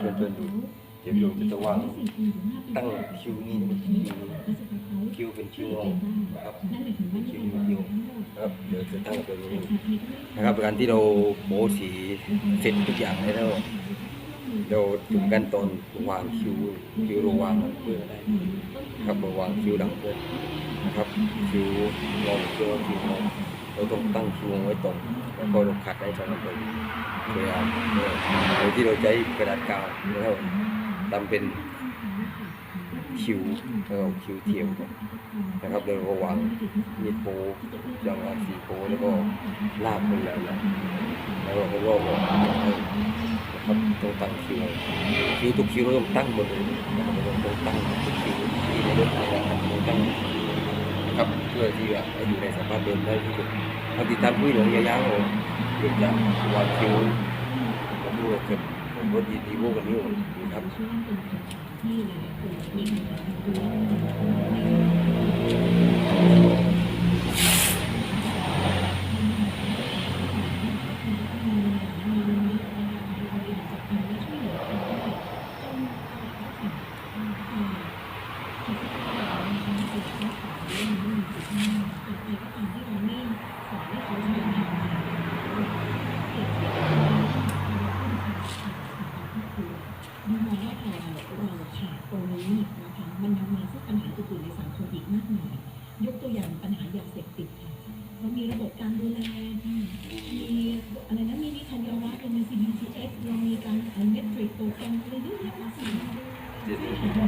เพื่อนๆดูเดี๋ยวเราจะวางตั้งคิวนี่เป็นคิวคิวเป็นคิวงงนะครับเป็นคิวคิวนะครับเดี๋ยวจะตั้งตัวนี้นะครับการที่เราโบสีเสร็จทุกอย่างแล้วเราถึงขั้นตอนวางคิวคิวเราวางเพื่อได้ครับเราวางคิวหลังเพื่อนะครับคิวลองคิวคิวลอง เราต้องตั้งคิวไว้ตรงแล้วก็เราขัดได้ตรงนั้นเลยพยายามโดยที่เราใช้กระดาษกาวนะครับทำเป็นคิวแล้วก็คิวเทียมก่อนนะครับแล้วเราก็วางมีดโปจังหวะสีโปแล้วก็ลากไปเลยนะแล้วเราก็รอบนะครับต้องตั้งคิวคิวทุกคิวเราต้องตั้งหมดเลยนะครับเราต้องตั้งทุกคิวที่ในรถนะครับเรา พื่อที่จะอยู่ในสภาพเดิมได้ที่สุดปฏิตามผู้หลวงยาวๆผมหยุดจากวางคิวผมดูเก็บรถดีดีโวกันนี้นะครับที่องว่าพอเราขาดตรง นี้นะคะมันนำมาซึ่งปัญหาอื่นๆในสังคมอีกมากมายยกตัวอย่างปัญหายาเสพติดค่ะเรามีระบบการดูแลมีอะไรนะมีมีธัญวัฒน์เรามี CBTX เรามีการเน็ตฟลิกโปรแกรมอะไรเยอะแยะมากมายแล้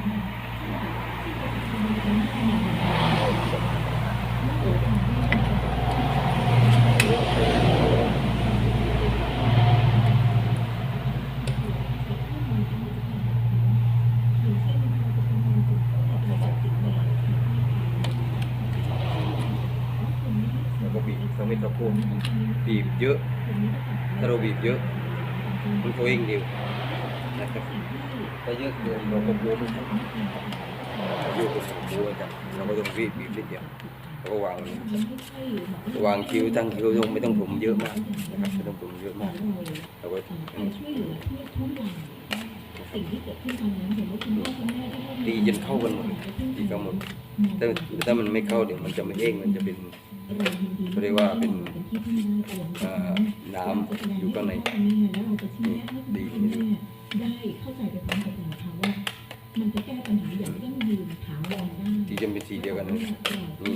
ว ก็บีบสมิธพูดบีบเยอะถ้าเราบีบเยอะ มันก็เองเดียวนะครับถ้าเยอะเกินเราก็กลัวไม่ทันเยอะก็กลัวกันเราก็ต้องบีบบีบนิดเดียวแล้วก็วางวางคิ้วตั้งคิ้วตรงไม่ต้องผมเยอะมากนะครับไม่ต้องผมเยอะมากเราก็การช่วยเหลือทุกทุกอย่างสิ่งที่เกิดขึ้นตอนนั้นเห็นว่าคุณพ่อคุณแม่ได้ให้ตีจนเข้ากันหมดตีเข้าหมดถ้าถ้ามันไม่เข้าเดี๋ยวมันจะไม่เองมันจะเป็น เขาเรียกว่าเป็นเอ่อน้ำอยู่ข้างในแล้วเราจะชี้แนะให้คุณพ่อคุณแม่ได้เข้าใจไปพร้อมกับเราค่ะว่ามันจะแก้ปัญหาอย่างยั่งยืนถาวรได้ที่จะเป็นสีเดียวกันนี่นี่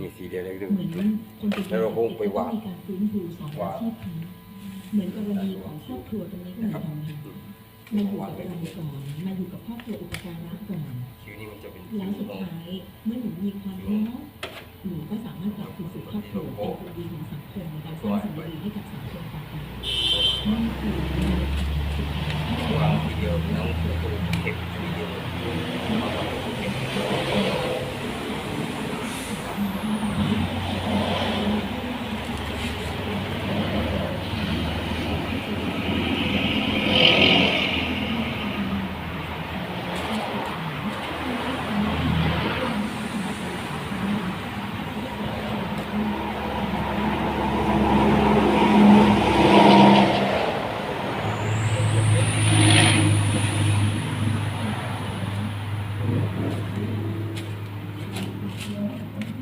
นี่สีเดียวกันด้วยเหมือนคนติดแล้วเราคงไปวางมีการฟื้นฟูสองอาชีพค่ะเหมือนกรณีของครอบครัวตรงนี้ก็เหมือนกันค่ะมาอยู่กับเราก่อนมาอยู่กับครอบครัวอุปการะก่อนคิ้วนี่มันจะเป็นแล้วคิ้สุวดลงท้ายเมื่อหนูมีความพร้อม หนูก็สามารถกลับคืนสู่ครอบครัวเป็นคนดีของสังคมในการสร้างสิ่งดีๆให้กับสังคมต่อไปนั่นคือวางทีเดียวทั้งตัวเข็มทีเดียว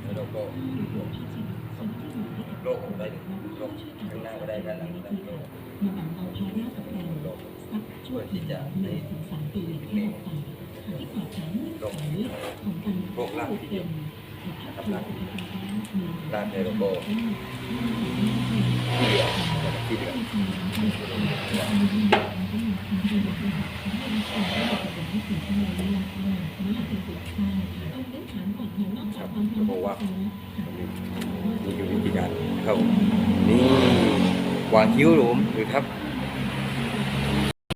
แล้วเราก็โลกได้โลกข้างหน้าก็ได้ด้านหลังก็ได้โลกมาแบ่งเบ ครับราโลกสักช่วงหนึ่งถึงสามีออกไปที่ขาดสารเงื่อนไขของการเข้าเป็นครอบครัวอุปการะมีด้านในเราก็ที่เดียวที่เดียวครับเพราะว่านี่คือวิธีการเข้านี่วางคิ้วหลุมหรือครับ